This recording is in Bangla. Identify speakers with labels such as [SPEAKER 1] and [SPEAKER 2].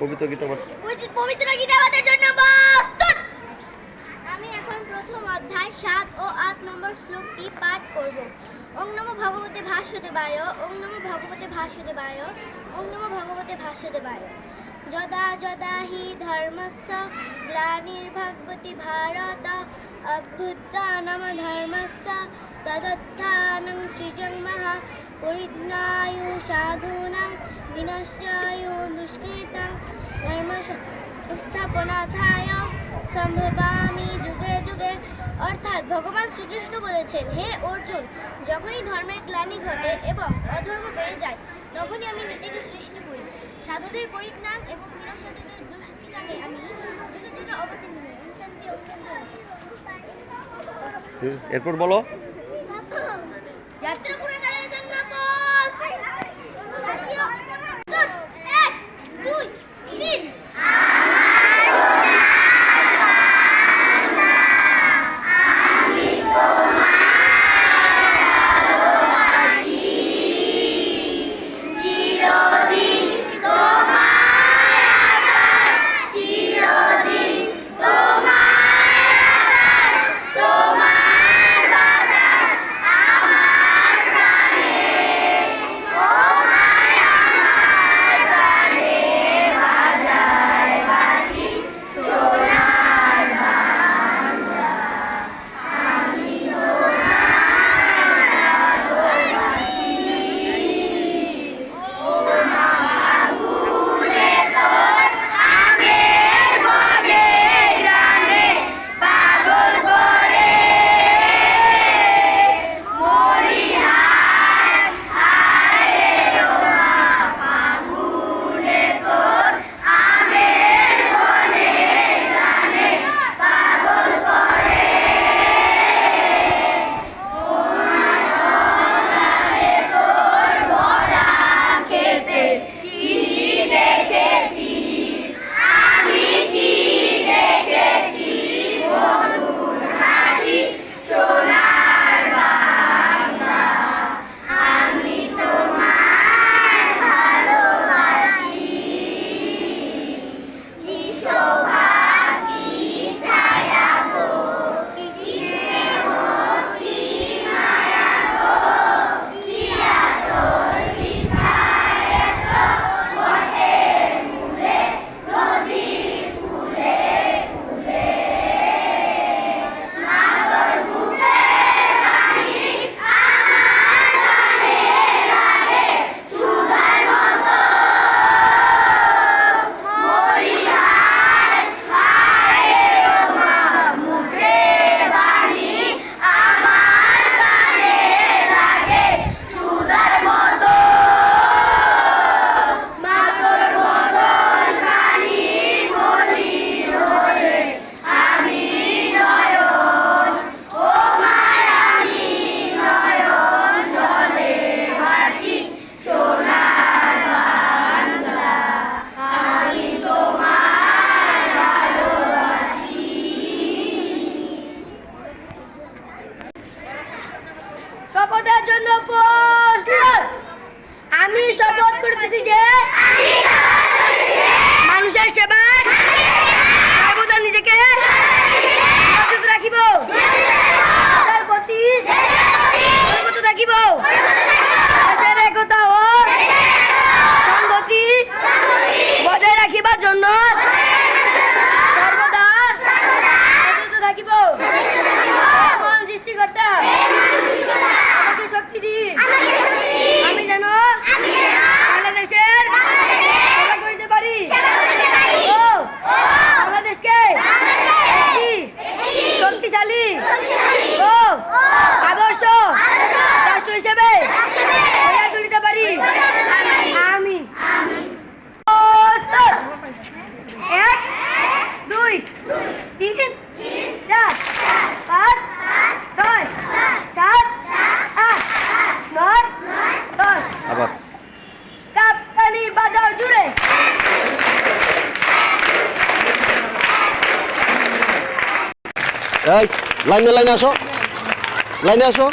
[SPEAKER 1] পবিত্র গীতা
[SPEAKER 2] পবিত্র- গীতা আমাদের জন্য প্রস্তুত! আমি এখন প্রথম অধ্যায় সাত ও আট নম্বর শ্লোকটি পাঠ করব। ওং নমো ভগবতে ভাষ্যদেবায় ওং নমো ভগবতে ভাষ্যদেবায় ওং নমো ভগবতে ভাষ্যদেবায় যদা যদা হি ধর্মস্য গ্লানির্ভগবতি ভারত, অভ্যুত্থানম ধর্মস্য তদত্থাनं সৃজন্মः পরিজ্ঞায়ু সাধূনাং বিনশ্যায়ু দুষ্কৃতাং ধর্ম স্থাপনাথায় সম্ভবামি যুগে যুগে। অর্থাৎ ভগবান শ্রীকৃষ্ণ বলেছেন, হে অর্জুন, যখনই ধর্মের গ্লানি ঘটে এবং অধর্ম বেড়ে যায়, তখনই আমি নিজেকে সৃষ্টি করি। সাধুদের পরিজ্ঞান এবং বিনশ্বদের দুষ্কৃতাকে আমি যুগে যুগে অবতীর্ণ হই
[SPEAKER 1] এরপর বলো।
[SPEAKER 2] 真的。
[SPEAKER 1] এই লাইনে লাইনে আসো। লাইনে আসো।